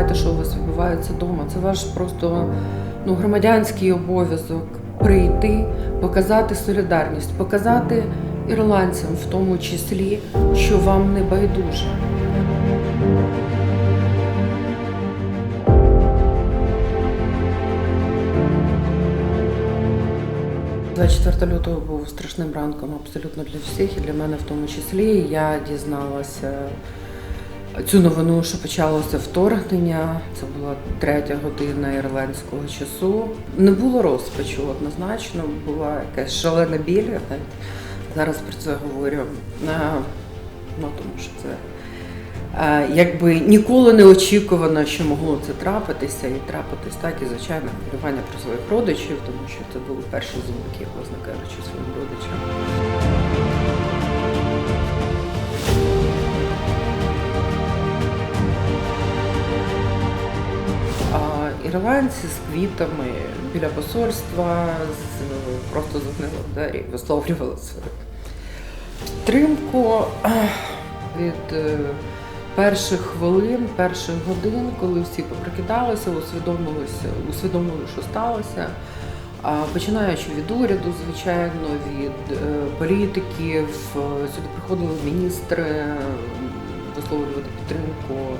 забувайте, що у вас відбувається вдома. Це ваш просто ну, громадянський обов'язок прийти, показати солідарність, показати ірландцям в тому числі, що вам не байдуже. 24 лютого був страшним ранком абсолютно для всіх, і для мене в тому числі. Я дізналася цю новину, що почалося вторгнення. Це була третя година ірландського часу. Не було розпачу однозначно, була якась шалена біль. Я зараз про це говорю. Ну, тому що це е, якби ніколи не очікувано, що могло це трапитися, і трапитись так, і звичайно, хвилювання про своїх родичів, тому що це були перші звуки, власне кажучи, своїм родичам. Ірландці з квітами біля посольства з, просто загнили в двері, висловлювали свою підтримку від е, перших хвилин, перших годин, коли всі попрокидалися, усвідомилися, усвідомили, що сталося. Починаючи від уряду, звичайно, від е, політиків, сюди приходили міністри висловлювати підтримку.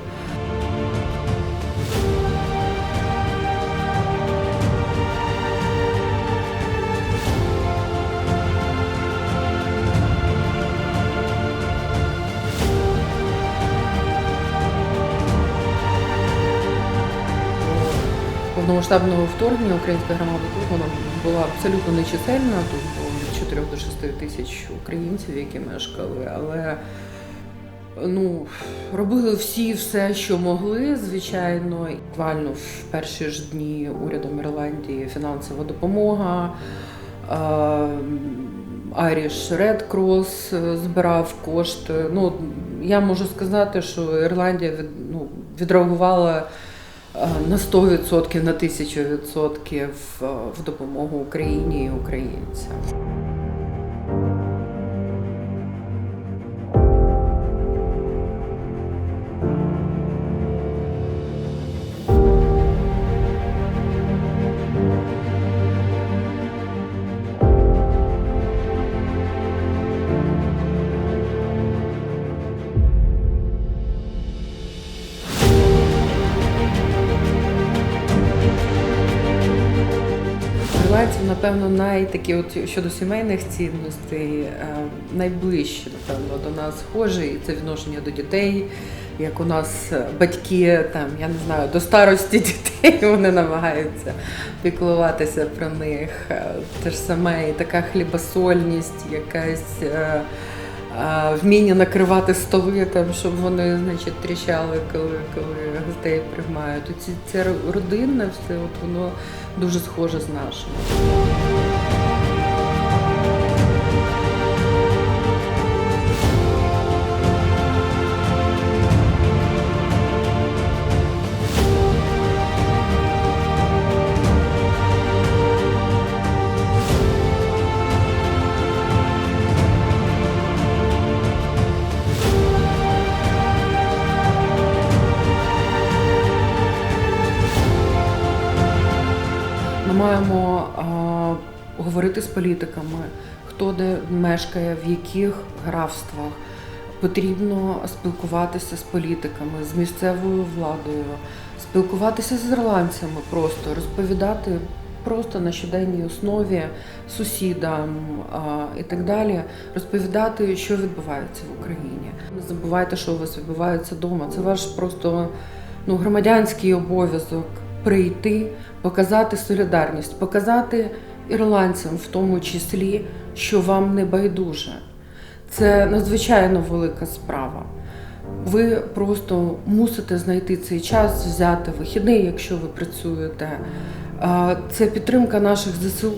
Повномасштабного вторгнення українська громада вона була абсолютно нечисельна. Тут було від 4 до 6 тисяч українців, які мешкали, але ну, робили всі все, що могли, звичайно. Буквально в перші ж дні урядом Ірландії фінансова допомога. Irish Red Cross збирав кошти. Ну, я можу сказати, що Ірландія від, ну, відреагувала е, на 100%, на 1000% е, в допомогу Україні і українцям. Ірландців, напевно, найтакі от щодо сімейних цінностей, найближче, напевно, до нас схоже, і це відношення до дітей. Як у нас батьки, там я не знаю, до старості дітей вони намагаються піклуватися про них. Е, Те ж саме і така хлібосольність, якась е, е, вміння накривати столи, там, щоб вони значить, тріщали, коли, коли гостей приймають. Ці, це родинне все, от воно дуже схоже з нашим. Маємо а, говорити з політиками, хто де мешкає, в яких графствах. Потрібно спілкуватися з політиками, з місцевою владою, спілкуватися з ірландцями, просто розповідати просто на щоденній основі сусідам а, і так далі, розповідати, що відбувається в Україні. Не забувайте, що у вас відбувається вдома. Це ваш просто ну, громадянський обов'язок прийти, показати солідарність, показати ірландцям в тому числі, що вам не байдуже. Це надзвичайно велика справа. Ви просто мусите знайти цей час, взяти вихідний, якщо ви працюєте. Це підтримка наших ЗСУ.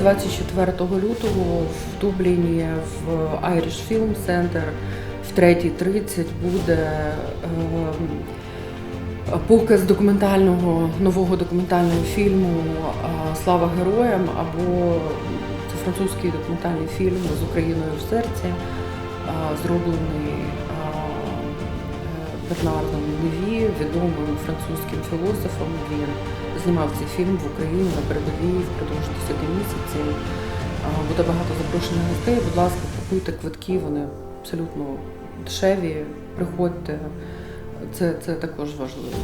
24 лютого в Дубліні в Irish Film Center в 3.30 буде ем, показ документального нового документального фільму Слава героям або це французький документальний фільм з Україною в серці, зроблений е, Бернардом Леві, відомим французьким філософом. Він знімав цей фільм в Україні на передовій впродовж 10 місяців. Буде багато запрошених гостей. Будь ласка, купуйте квитки, вони абсолютно дешеві. Приходьте. Це, це також важливо.